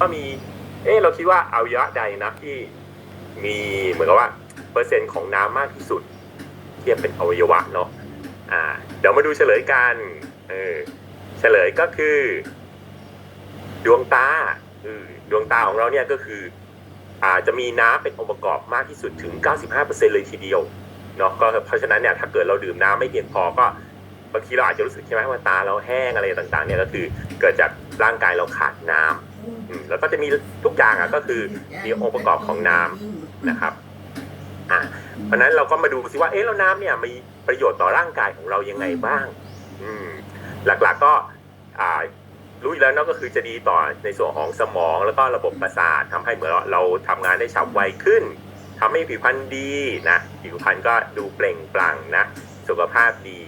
ก็มี เออเราคิดว่าอวัยวะใดนะที่มีเหมือนกับว่าเปอร์เซ็นต์ของน้ำมากที่สุด เทียบเป็นอวัยวะเนาะอ่า เดี๋ยวมาดูเฉลยกันเออเฉลยก็คือ ดวงตาเออดวงตาของเราเนี่ยก็คืออาจจะมีน้ำเป็นองค์ประกอบมากที่สุดถึง 95%เลยทีเดียวเนาะก็เพราะฉะนั้นเนี่ยถ้าเกิดเราดื่มน้ำไม่เพียงพอก็บางทีเราอาจจะรู้สึกใช่ไหมว่าตาเราแห้งอะไรต่างๆเนี่ยก็คือ เกิดจากร่างกายเราขาดน้ำอืม แล้วก็จะมีทุกอย่างอะก็คือมีองค์ประกอบของน้ำนะครับอะเพราะนั้นเราก็มาดูซิว่าเอ๊ะแล้วน้ำเนี่ยมีประโยชน์ต่อร่างกายของเรายังไงบ้าง อืม หลักๆก็อ่ารู้อยู่แล้วเนาะก็คือจะดีต่อในส่วนของสมองแล้วก็ระบบประสาททำให้เหมือนเราทำงานได้ฉับไวขึ้นทำให้ผิวพรรณดีนะผิวพรรณก็ดูเปล่งปลั่งนะ สุขภาพดี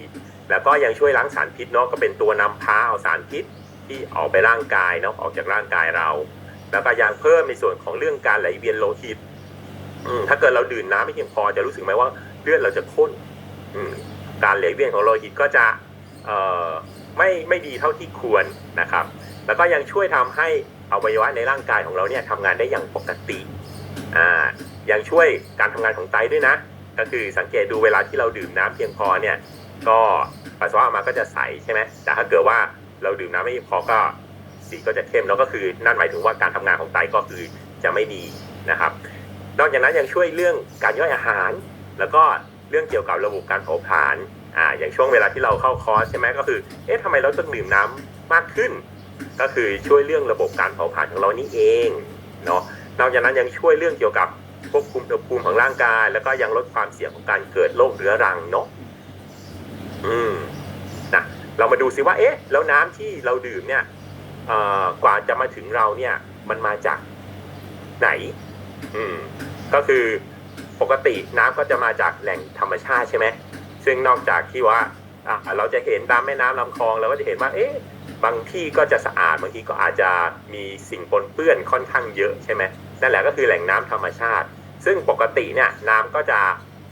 แล้วก็ยังช่วยล้างสารพิษเนาะก็เป็นตัวนำพาเอาสารพิษ ที่ออกไปร่างกายเนาะออกจากร่างกายเรา แล้วก็ยังเพิ่มในส่วนของเรื่องการไหลเวียนโลหิตถ้าเกิดเราดื่มน้ำไม่เพียงพอจะรู้สึกไหมว่าเลือดเราจะข้นการไหลเวียนของโลหิตก็จะไม่ไม่ดีเท่าที่ควรนะครับ แล้วก็ยังช่วยทำให้อวัยวะในร่างกายของเราเนี่ยทำงานได้อย่างปกติอ่ายังช่วยการทำงานของไตด้วยนะ ก็คือสังเกตดูเวลาที่เราดื่มน้ำเพียงพอเนี่ย ก็ปัสสาวะออกมาก็จะใสใช่ไหมแต่ถ้าเกิดว่า เราดื่มน้ำไม่พอก็สีก็จะเข้มแล้วก็คือนั่นหมายถึงว่าการทำงานของไตก็คือจะไม่ดีนะครับ นอกจากนั้นยังช่วยเรื่องการย่อยอาหาร แล้วก็เรื่องเกี่ยวกับระบบการเผาผลาญอ่าอย่างช่วงเวลาที่เราเข้าคอร์สใช่ไหมก็คือเอ๊ะทำไมเราต้องดื่มน้ำมากขึ้น ก็คือช่วยเรื่องระบบการเผาผลาญของเรานี่เองเนาะนอกจากนั้นยังช่วยเรื่องเกี่ยวกับควบคุมอุณหภูมิของร่างกาย แล้วก็ยังลดความเสี่ยงของการเกิดโรคเรื้อรังเนาะอืมนะ เรามาดูซิว่าเอ๊ะแล้วน้ำที่เราดื่มเนี่ยกว่าจะมาถึงเราเนี่ย มันมาจากไหน อืม ก็คือปกติน้ำก็จะมาจากแหล่งธรรมชาติใช่ไหมซึ่งนอกจากที่ว่าอะเราจะเห็นตามแม่น้ำลำคลองเราก็จะเห็นว่า เอ๊ะ บางที่ก็จะสะอาดบางทีก็อาจจะมีสิ่งปนเปื้อนค่อนข้างเยอะใช่ไหมนั่นแหละก็คือแหล่งน้ำธรรมชาติ ซึ่งปกติเนี่ยน้ำก็จะ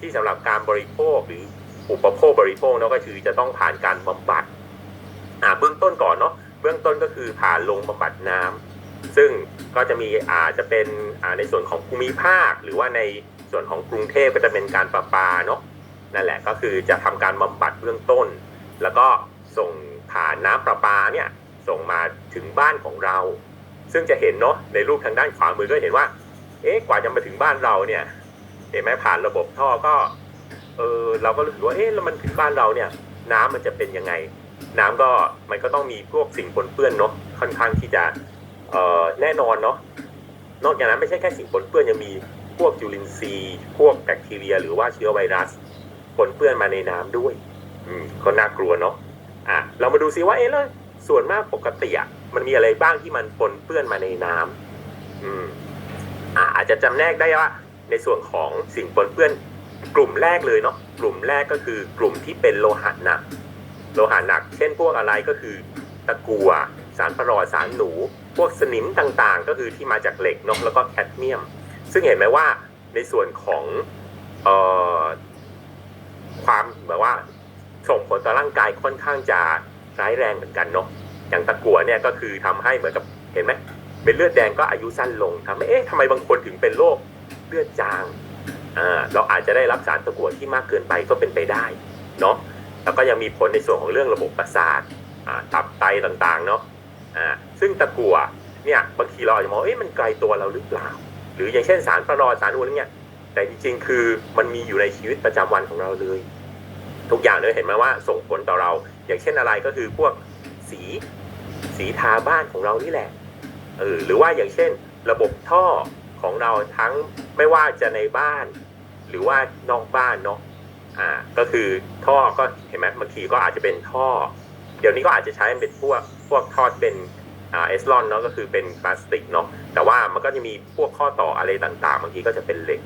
ที่สำหรับการบริโภคหรือ อุปโภคบริโภคเนาะก็คือจะต้องผ่านการบำบัดอ่าเบื้องต้นก่อนเนาะเบื้องต้นก็คือผ่านโรงบำบัดน้ำซึ่งก็จะมีอาจจะเป็นอ่าในส่วนของภูมิภาค หรือว่าในส่วนของกรุงเทพก็จะเป็นการประปาเนาะนั่นแหละก็คือจะทำการบำบัดเบื้องต้น แล้วก็ส่งผ่านน้ำประปาเนี่ยส่งมาถึงบ้านของเรา ซึ่งจะเห็นเนาะในรูปทางด้านขวามือก็เห็นว่า เอ๊ะกว่าจะมาถึงบ้านเราเนี่ยเห็นไหมผ่านระบบท่อก็ เออเราก็รู้สึกว่าเอ๊ะแล้วมันถึงบ้านเราเนี่ย น้ำมันจะเป็นยังไง น้ำก็มันก็ต้องมีพวกสิ่งปนเปื้อนเนาะค่อนข้างที่จะเอ่อแน่นอนเนาะนอกจากนั้นไม่ใช่แค่สิ่งปนเปื้อนยังมีพวกจุลินทรีย์พวกแบคทีเรีย หรือว่าเชื้อไวรัสปนเปื้อนมาในน้ำด้วย อืมก็น่ากลัวเนาะอะเรามาดูซิว่าเอ๊ะแล้วส่วนมากปกติอะมันมีอะไรบ้างที่มันปนเปื้อนมาในน้ำอืมอ่าอาจจะจำแนกได้ว่า ในส่วนของสิ่งปนเปื้อน กลุ่มแรกเลยเนาะกลุ่มแรกก็คือกลุ่มที่เป็นโลหะหนัก โลหะหนัก เช่นพวกอะไรก็คือ ตะกั่วสารประหลอดสารหนู พวกสนิมต่างๆ ก็คือที่มาจากเหล็กเนาะแล้วก็แคดเมียม ซึ่งเห็นไหมว่าในส่วนของออความแบบว่าส่งผลต่อร่างกายค่อนข้างจะร้ายแรงเหมือนกันเนาะอย่างตะกั่วเนี่ยก็คือทำให้เหมือนกับเห็นไหมเป็นเลือดแดงก็อายุสั้นลงทำให้เอ๊ะทำไมบางคนถึงเป็นโรคเลือดจาง เราอาจจะได้รับสารตะกั่วที่มากเกินไปก็เป็นไปได้เนาะแล้วก็ยังมีผลในส่วนของเรื่องระบบประสาทตับไตต่างๆเนาะซึ่งตะกั่วเนี่ยบางทีเราอาจจะมองเอ๊ะมันไกลตัวเราหรือเปล่า หรืออย่างเช่นสารประหลอดสารอูนเนี่ยแต่จริงๆ คือมันมีอยู่ในชีวิตประจำวันของเราเลย ทุกอย่างเลยเห็นไหมว่าส่งผลต่อเรา อย่างเช่นอะไรก็คือพวกสีสีทาบ้านของเรานี่แหละเออหรือว่าอย่างเช่น ระบบท่อ ของเราทั้งไม่ว่าจะในบ้าน หรือว่านอกบ้านเนาะอ่าก็คือท่อก็เห็นไหมบางทีก็อาจจะเป็นท่อ เดี๋ยวนี้ก็อาจจะใช้เป็นพวกพวกท่อเป็นอ่าเอสลอนเนาะก็คือเป็นพลาสติกเนาะแต่ว่ามันก็จะมีพวกข้อต่ออะไรต่างๆบางทีก็จะเป็นเหล็ก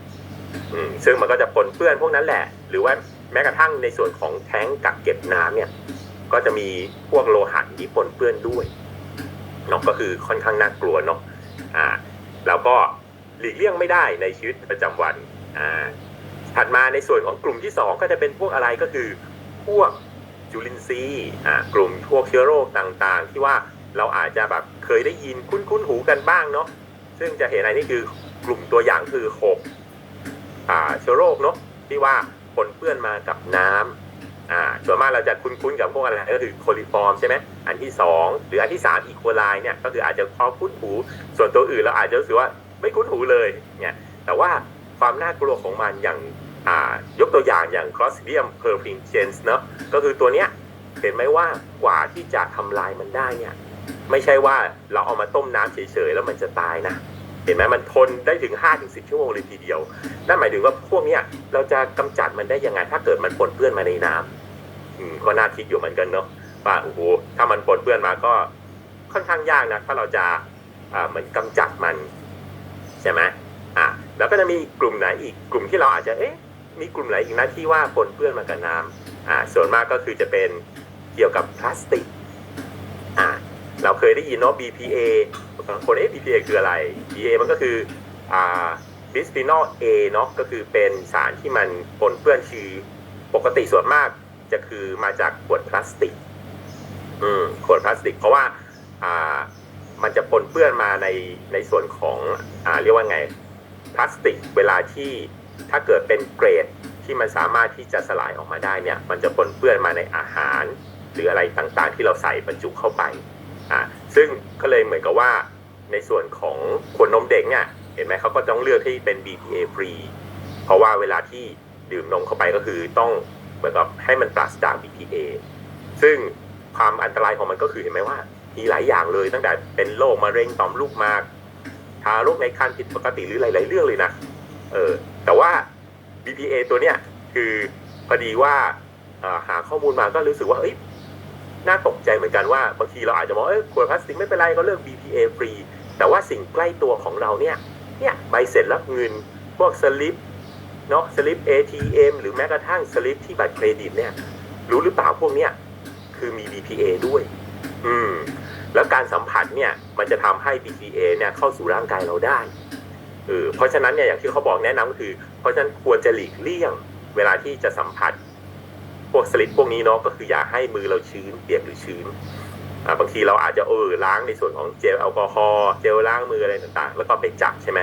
อืมซึ่งมันก็จะปนเปื้อนพวกนั้นแหละ หรือว่าแม้กระทั่งในส่วนของแท้งกักเก็บน้ำเนี่ย ก็จะมีพวกโลหะที่ปนเปื้อนด้วยเนาะก็คือค่อนข้างน่ากลัวเนาะอ่าแล้วก็ หลีกเลี่ยงไม่ได้ในชีวิตประจำวันอ่าถัดมาในส่วนของกลุ่มที่ 2 ก็จะเป็นพวกอะไรก็คือพวกจุลินทรีย์อ่ากลุ่มพวกเชื้อโรคต่างๆ ที่ว่าเราอาจจะแบบเคยได้ยินคุ้นๆหูกันบ้างเนาะซึ่งจะเห็นอะไรนี่คือกลุ่มตัวอย่างคือหกอ่าเชื้อโรคเนาะที่ว่าปนเปื้อนมากับน้ำอ่าส่วนมากเราจะคุ้นๆกับพวกอะไรก็คือโคลิฟอร์มใช่ไหมอันที่สองหรืออันที่สามอีโคไลเนี่ยก็คืออาจจะพอคุ้นหู ส่วนตัวอื่นเราอาจจะรู้สึกว่า ไม่คุ้นหูเลยเนี่ยแต่ว่าความน่ากลัวของมันอย่างอ่ายกตัวอย่างอย่าง Clostridium perfringens เนาะก็คือตัวเนี้ยเห็นไหมว่ากว่าที่จะทำลายมันได้เนี่ยไม่ใช่ว่าเราเอามาต้มน้ำเฉยๆแล้วมันจะตายนะ เห็นไหมมันทนได้ถึง 5-10 ชั่วโมงเลยทีเดียวนั่นหมายถึงว่าพวกเนี้ยเราจะกำจัดมันได้ยังไง ถ้าเกิดมันปนเปื้อนมาในน้ำอืมก็น่าคิดอยู่เหมือนกันเนาะว่าโอ้โหถ้ามันปนเปื้อนมาก็ค่อนข้างยากนะถ้าเราจะอ่าเหมือนกำจัดมัน ใช่ไหมอะแล้วก็จะมีกลุ่มไหนอีกกลุ่มที่เราอาจจะเอ๊ะมีกลุ่มไหนอีกนะที่ว่าปนเปื้อนมากับน้ำอ่าส่วนมากก็คือจะเป็นเกี่ยวกับพลาสติกอ่าเราเคยได้ยินเนาะ BPA บางคนเอ๊ะ BPA คืออะไร BPA มันก็คืออ่าบิสฟีนอล A เนาะก็คือเป็นสารที่มันปนเปื้อนคือปกติส่วนมากจะคือมาจากขวดพลาสติกอืมขวดพลาสติก เพราะว่าอ่า มันจะปนเปื้อนมาในในส่วนของอ่าเรียกว่าไงพลาสติกเวลาที่ถ้าเกิดเป็นเกรดที่มันสามารถที่จะสลายออกมาได้เนี่ยมันจะปนเปื้อนมาในอาหาร หรืออะไรต่างๆ ที่เราใส่บรรจุเข้าไปอ่าซึ่งก็เลยเหมือนกับว่าในส่วนของขวดนมเด็กเนี่ยเห็นไหมเขาก็ต้องเลือกที่เป็น BPA free เพราะว่าเวลาที่ดื่มนมเข้าไปก็คือต้องเหมือนกับให้มันปราศจาก BPA ซึ่งความอันตรายของมันก็คือเห็นไหมว่า มีหลายอย่างเลย ตั้งแต่เป็นโรคมะเร็งต่อมลูกหมากทารกในครรภ์ผิดปกติหรือหลาย ๆ เรื่องเลยนะเออแต่ว่า BPA ตัวเนี้ยคือพอดีว่าหาข้อมูลมาก็รู้สึกว่าเอ้ยน่าตกใจเหมือนกันว่าบางทีเราอาจจะมองเอ้ยขวดพลาสติกไม่เป็นไรก็เลือก BPA ฟรี แต่ว่าสิ่งใกล้ตัวของเราเนี่ยเนี่ยใบเสร็จรับเงินพวกสลิปเนาะสลิป ATM หรือแม้กระทั่งสลิปที่บัตรเครดิตเนี่ย รู้หรือเปล่าพวกเนี้ยคือมี BPA ด้วย อืม แล้วการสัมผัสเนี่ยมันจะทำให้ BPA เนี่ยเข้าสู่ร่างกายเราได้เออเพราะฉะนั้นเนี่ยอย่างที่เขาบอกแนะนำก็คือ เพราะฉะนั้นควรจะหลีกเลี่ยง เวลาที่จะสัมผัส พวกสลิปพวกนี้เนาะก็คืออย่าให้มือเราชื้นเปียกหรือชื้นอ่าบางทีเราอาจจะเออล้างในส่วนของเจลแอลกอฮอล์เจลล้างมืออะไรต่างๆ แล้วก็ไปจับใช่ไหม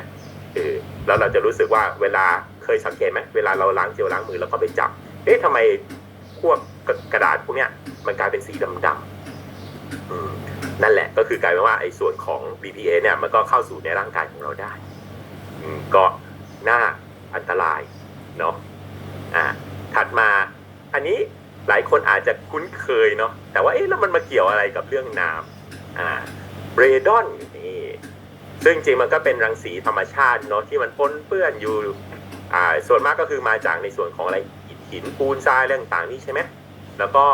เออแล้วเราจะรู้สึกว่าเวลาเคยสังเกตไหมเวลาเราล้างเจลล้างมือแล้วก็ไปจับ เอ๊ะทำไมพวกกระดาษพวกเนี้ยมันกลายเป็นสีดำๆอืม นั่นแหละก็คือกลายเป็นว่าไอ้ส่วนของ BPA เนี่ยมันก็เข้าสู่ในร่างกายของเราได้ก็น่าอันตรายเนาะอ่าถัดมาอันนี้หลายคนอาจจะคุ้นเคยเนาะแต่ว่าเอ๊ะแล้วมันมาเกี่ยวอะไรกับเรื่องน้ำอ่าเรดอนนี่ซึ่งจริงมันก็เป็นรังสีธรรมชาติเนาะที่มันปนเปื้อนอยู่อ่าส่วนมากก็คือมาจากในส่วนของอะไรอิฐหินปูนทรายเรื่องต่างๆนี่ใช่ไหมแล้วก็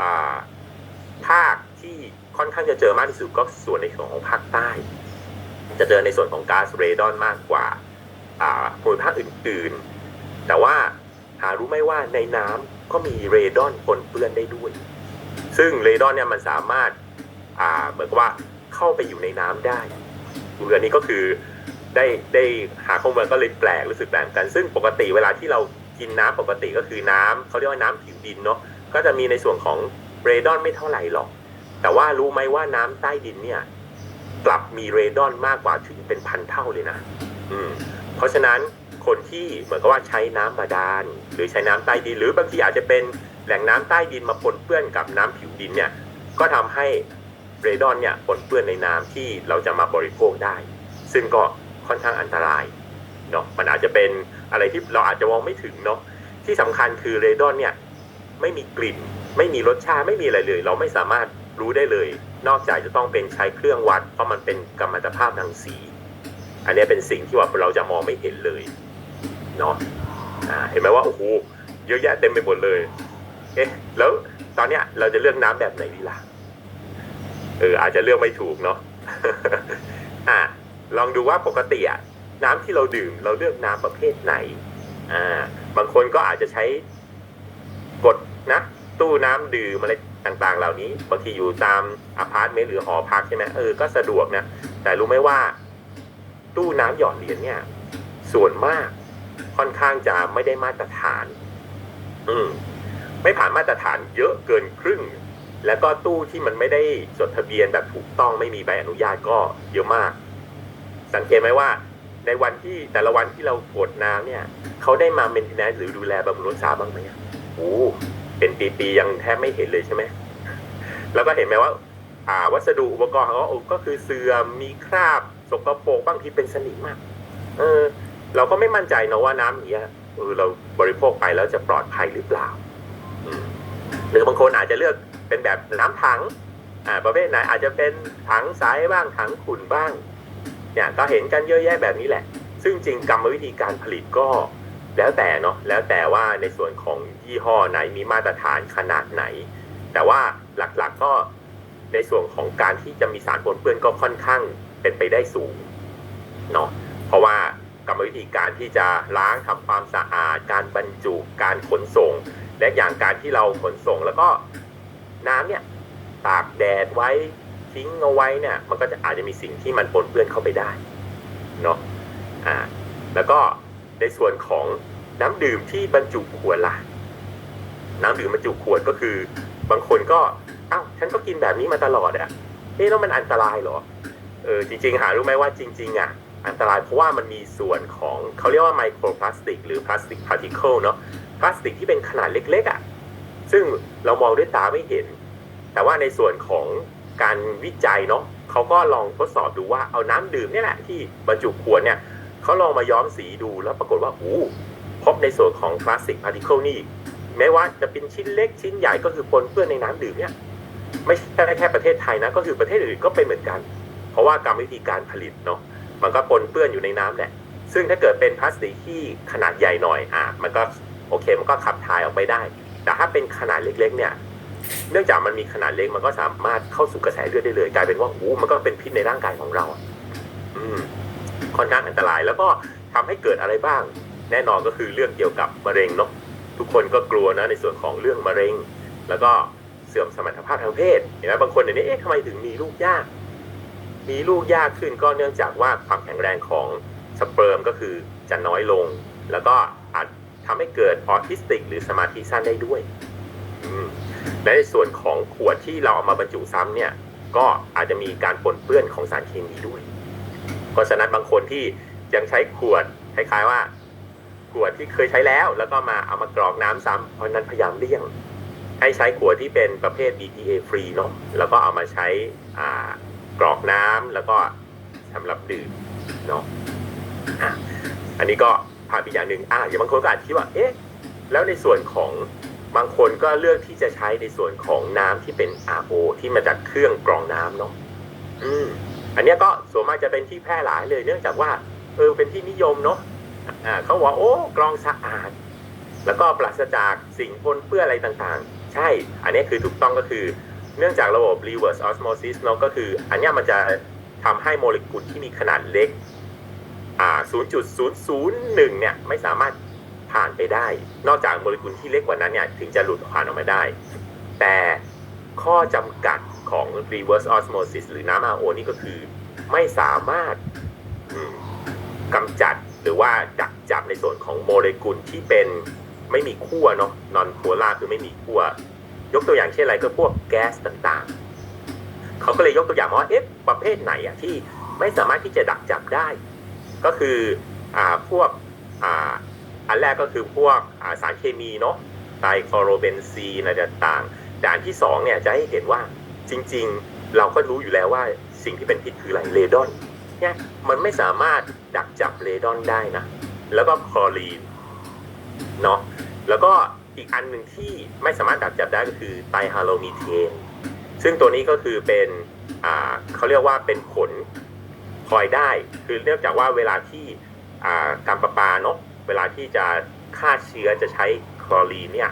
อ่าภาคที่ ค่อนข้างจะเจอมากที่สุดก็ส่วนในส่วนของภาคใต้ จะเจอในส่วนของก๊าซเรดอนมากกว่าอ่าภูมิภาคอื่นๆ แต่ว่าหารู้ไหมว่าในน้ำก็มีเรดอนปนเปื้อนได้ด้วย ซึ่งเรดอนเนี่ยมันสามารถอ่าเหมือนกับว่าเข้าไปอยู่ในน้ำได้เรือนี้ก็คือได้ได้หาข้อมูลก็เลยแปลกรู้สึกแปลกกัน ซึ่งปกติเวลาที่เรากินน้ำปกติก็คือน้ำเขาเรียกว่าน้ำผิวดินเนาะก็จะมีในส่วนของเรดอนไม่เท่าไหร่หรอก แต่ว่ารู้ไหมว่าน้ำใต้ดินเนี่ย กลับมีเรดอนมากกว่าถึงเป็นพันเท่าเลยนะ อืม เพราะฉะนั้นคนที่เหมือนกับว่าใช้น้ำบาดาลหรือใช้น้ำใต้ดิน หรือบางทีอาจจะเป็นแหล่งน้ำใต้ดินมาปนเปื้อนกับน้ำผิวดินเนี่ย ก็ทำให้เรดอนเนี่ยปนเปื้อนในน้ำที่เราจะมาบริโภคได้ ซึ่งก็ค่อนข้างอันตรายเนาะมันอาจจะเป็นอะไรที่เราอาจจะมองไม่ถึงเนาะที่สำคัญคือเรดอนเนี่ยไม่มีกลิ่น ไม่มีรสชาติไม่มีอะไรเลย เราไม่สามารถ รู้ได้เลย นอกจากจะต้องเป็นใช้เครื่องวัด เพราะมันเป็นกัมมันตภาพทางสี อันนี้เป็นสิ่งที่ว่าเราจะมองไม่เห็นเลยเนาะเห็นไหมว่าโอ้โหเยอะแยะเต็มไปหมดเลย เอ๊ะแล้วตอนเนี้ยเราจะเลือกน้ำแบบไหนดีล่ะเอออาจจะเลือกไม่ถูกเนาะอ่าลองดูว่าปกติอะน้ำที่เราดื่ม เราเลือกน้ำประเภทไหน อ่า บางคนก็อาจจะใช้กดนะตู้น้ำดื่มอะไร ต่างๆ เหล่านี้บางทีอยู่ตามอพาร์ตเมนต์หรือหอพักใช่ไหมเออก็สะดวกนะแต่รู้ไหมว่าตู้น้ำหยอดเหรียญเนี่ย ส่วนมากค่อนข้างจะไม่ได้มาตรฐาน อืมไม่ผ่านมาตรฐานเยอะเกินครึ่ง แล้วก็ตู้ที่มันไม่ได้จดทะเบียนแบบถูกต้องไม่มีใบอนุญาตก็เยอะมาก สังเกตไหมว่า ในวันที่แต่ละวันที่เรากดน้ำเนี่ย เขาได้มาเมนเทนแนนหรือดูแลบำรุงรักษาบ้างไหมอะโอ้ เป็นปีๆยังแทบไม่เห็นเลยใช่ไหมแล้วก็เห็นไหมว่า อ่า วัสดุอุปกรณ์เขาก็คือเสื่อมมีคราบสกปรกบางทีเป็นสนิมมากเออ เราก็ไม่มั่นใจนะว่าน้ำอย่าเนี้ยเออเราบริโภคไปแล้วจะปลอดภัยหรือเปล่าหรือบางคนอาจจะเลือกเป็นแบบน้ำถัง อ่า ประเภทไหนอาจจะเป็นถังใสบ้างถังขุ่นบ้าง เนี่ยก็เห็นกันเยอะแยะแบบนี้แหละ ซึ่งจริงกรรมวิธีการผลิตก็ แล้วแต่เนาะแล้วแต่ว่าในส่วนของยี่ห้อไหนมีมาตรฐานขนาดไหน แต่ว่าหลักๆก็ในส่วนของการที่จะมีสารปนเปื้อนก็ค่อนข้างเป็นไปได้สูงเนาะเพราะว่ากรรมวิธีการที่จะล้างทำความสะอาด การบรรจุการขนส่ง และอย่างการที่เราขนส่งแล้วก็น้ำเนี่ยตากแดดไว้ทิ้งเอาไว้เนี่ย มันก็จะอาจจะมีสิ่งที่มันปนเปื้อนเข้าไปได้เนาะอ่าแล้วก็ในส่วนของ น้ำดื่มที่บรรจุขวดล่ะ น้ำดื่มบรรจุขวดก็คือ บางคนก็อ้าวฉันก็กินแบบนี้มาตลอดอะเอ๊ะแล้วมันอันตรายเหรอเออจริง ๆ หารู้ไหมว่าจริง ๆอะอันตรายเพราะว่ามันมีส่วนของเขาเรียกว่าไมโครพลาสติกหรือพลาสติกพาร์ติเคิลเนาะพลาสติกที่เป็นขนาดเล็กๆอะซึ่งเรามองด้วยตาไม่เห็น แต่ว่าในส่วนของการวิจัยเนาะเขาก็ลองทดสอบดูว่าเอาน้ำดื่มเนี่ยแหละที่บรรจุขวดเนี่ยเขาลองมาย้อมสีดูแล้วปรากฏว่าอู้ พบในส่วนของพลาสติกพาร์ติเคิลนี่แม้ว่าจะเป็นชิ้นเล็กชิ้นใหญ่ก็คือปนเปื้อนในน้ำดื่มเนี่ยไม่ใช่แค่ประเทศไทยนะ ก็คือประเทศอื่นก็เป็นเหมือนกัน เพราะว่ากรรมวิธีการผลิตเนาะมันก็ปนเปื้อนอยู่ในน้ำแหละ ซึ่งถ้าเกิดเป็นพลาสติกที่ขนาดใหญ่หน่อยอะมันก็โอเคมันก็ขับถ่ายออกไปได้ แต่ถ้าเป็นขนาดเล็ก ๆ เนี่ย เนื่องจากมันมีขนาดเล็กมันก็สามารถเข้าสู่กระแสเลือดได้เลยกลายเป็นว่าโอ้มันก็เป็นพิษในร่างกายของเรา อืมค่อนข้างอันตรายแล้วก็ทำให้เกิดอะไรบ้าง แน่นอนก็คือเรื่องเกี่ยวกับมะเร็งเนาะทุกคนก็กลัวนะในส่วนของเรื่องมะเร็ง แล้วก็เสื่อมสมรรถภาพทางเพศเห็นไหมบางคนเดี๋ยวนี้เอ๊ะทำไมถึงมีลูกยาก มีลูกยากขึ้นก็เนื่องจากว่าความแข็งแรงของสเปิร์มก็คือจะน้อยลง แล้วก็อาจทำให้เกิดออทิสติก หรือสมาธิสั้นได้ด้วยและในส่วนของขวดที่เราเอามาบรรจุซ้ำเนี่ย ก็อาจจะมีการปนเปื้อนของสารเคมีด้วย เพราะฉะนั้นบางคนที่ยังใช้ขวดคล้ายๆว่า ขวดที่เคยใช้แล้ว แล้วก็มาเอามากรอกน้ำซ้ำเพราะนั้นพยายามเลี่ยง ให้ใช้ขวดที่เป็นประเภท BPA free เนาะแล้วก็เอามาใช้อ่ากรอกน้ำแล้วก็สำหรับดื่มเนาะอันนี้ก็ผ่านไปอย่างหนึ่งอะอย่างบางคนก็อาจคิดว่าเอ๊ะแล้วในส่วนของบางคนก็เลือกที่จะใช้ในส่วนของน้ำที่เป็น RO ที่มาจากเครื่องกรองน้ำเนาะอืมอันนี้ก็ส่วนมากจะเป็นที่แพร่หลายเลยเนื่องจากว่าเออเป็นที่นิยมเนาะ เขาบอกว่าโอ้กรองสะอาด แล้วก็ปราศจากสิ่งปนเปื้อนอะไรต่างๆ ใช่ อันนี้คือถูกต้องก็คือ เนื่องจากระบบ reverse osmosis เนาะก็คือ อันนี้มันจะทำให้โมเลกุลที่มีขนาดเล็ก อ่า 0.001 เนี่ยไม่สามารถผ่านไปได้ นอกจากโมเลกุลที่เล็กกว่านั้นเนี่ยถึงจะหลุดผ่านออกมาได้ แต่ข้อจำกัดของ reverse osmosis หรือน้ำ RO นี่ก็คือ ไม่สามารถกำจัด หรือว่าดักจับในส่วนของโมเลกุลที่เป็นไม่มีขั้วเนาะ non polar คือไม่มีขั้วยกตัวอย่างเช่นอะไรก็พวกแก๊สต่างๆ เขาก็เลยยกตัวอย่างว่าเอ๊ะประเภทไหนอะที่ไม่สามารถที่จะดักจับได้ ก็คืออ่าพวกอ่าอันแรกก็คือพวกอ่าสารเคมีเนาะไตรคลอโรเบนซีนอะไรต่างๆแต่อันที่สองเนี่ยจะให้เห็นว่าจริง ๆ เราก็รู้อยู่แล้วว่าสิ่งที่เป็นพิษคืออะไรเลดอนเนี่ยมันไม่สามารถ ดักจับเลดอนได้นะ แล้วก็คลอรีนเนาะแล้วก็อีกอันหนึ่งที่ไม่สามารถดักจับได้ก็คือไตรฮาโลมีเทนซึ่งตัวนี้ก็คือเป็นอ่าเขาเรียกว่าเป็นผลพลอยได้ คือเนื่องจากว่าเวลาที่อ่าการประปาเนาะเวลาที่จะฆ่าเชื้อจะใช้คลอรีนเนี่ย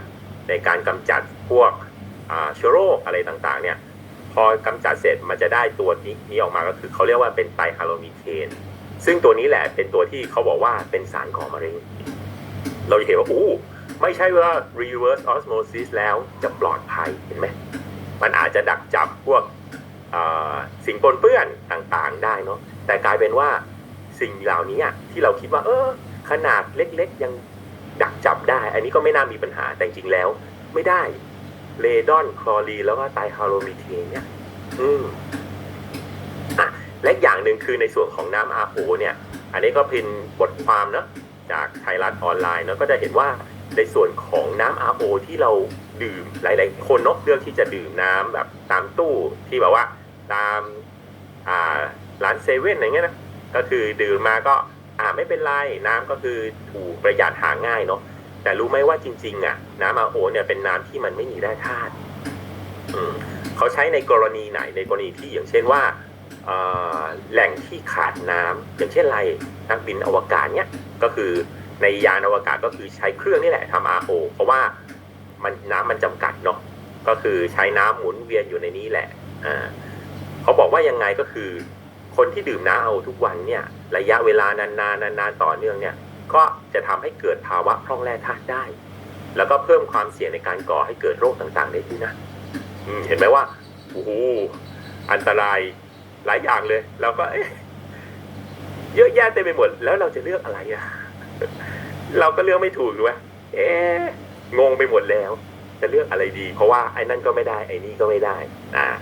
ในการกำจัดพวกเชื้อโรคอะไรต่างๆเนี่ยพอกำจัดเสร็จมันจะได้ตัวนี้นี้ออกมาก็คือเขาเรียกว่าเป็นไตรฮาโลมีเทน ซึ่งตัวนี้แหละเป็นตัวที่เขาบอกว่าเป็นสารก่อมะเร็ง เราจะเห็นว่าอู้ไม่ใช่ว่า reverse osmosis แล้วจะปลอดภัยเห็นไหมมันอาจจะดักจับพวกสิ่งปนเปื้อนต่างๆได้เนาะแต่กลายเป็นว่าสิ่งเหล่านี้ที่เราคิดว่า เออ ขนาดเล็กๆ ยังดักจับได้ อันนี้ก็ไม่น่ามีปัญหาแต่จริงแล้ว ไม่ได้ เรดอนคลอรีนแล้วก็ไตรคาร์โลมีเทนเนี่ย อืมอะและอย่าง หนึ่งคือในส่วนของน้ำ RO เนี่ย อันนี้ก็เป็นบทความเนอะจากไทยรัฐออนไลน์เนอะก็จะเห็นว่าในส่วนของน้ำ RO ที่เราดื่มหลาย ๆ คนเนอะเลือกที่จะดื่มน้ำแบบตามตู้ที่แบบว่าตามอ่าร้านเซเว่นอะไรเงี้ยนะก็คือดื่มมาก็อ่าไม่เป็นไรน้ำก็คือถูกประหยัดหาง่ายเนาะแต่รู้ไหมว่าจริง ๆ อะ น้ำ RO เนี่ยเป็นน้ำที่มันไม่มีแร่ธาตุเขาใช้ในกรณีไหนในกรณีที่อย่างเช่นว่า แหล่งที่ขาดน้ำอย่างเช่นไรนักบินอวกาศเนี่ยก็คือในยานอวกาศก็คือใช้เครื่องนี่แหละทำ RO เพราะว่ามันน้ำมันจำกัดเนาะก็คือใช้น้ำหมุนเวียนอยู่ในนี้แหละอ่าเขาบอกว่ายังไงก็คือ คนที่ดื่มน้ำเอาทุกวันเนี่ย ระยะเวลานานๆนานๆต่อเนื่องเนี่ย ก็จะทำให้เกิดภาวะพร่องแร่ธาตุได้ แล้วก็เพิ่มความเสี่ยงในการก่อให้เกิดโรคต่างๆ ได้ด้วยนะเห็นไหมว่าโอ้โหอันตราย หลายอย่างเลยเราก็เอ๊ะเยอะแยะเต็มไปหมด แล้วเราจะเลือกอะไรอะเราก็เลือกไม่ถูกด้วยเอ๊ะงงไปหมดแล้ว จะเลือกอะไรดี เพราะว่าไอ้นั่นก็ไม่ได้ ไอ้นี่ก็ไม่ได้ อ่า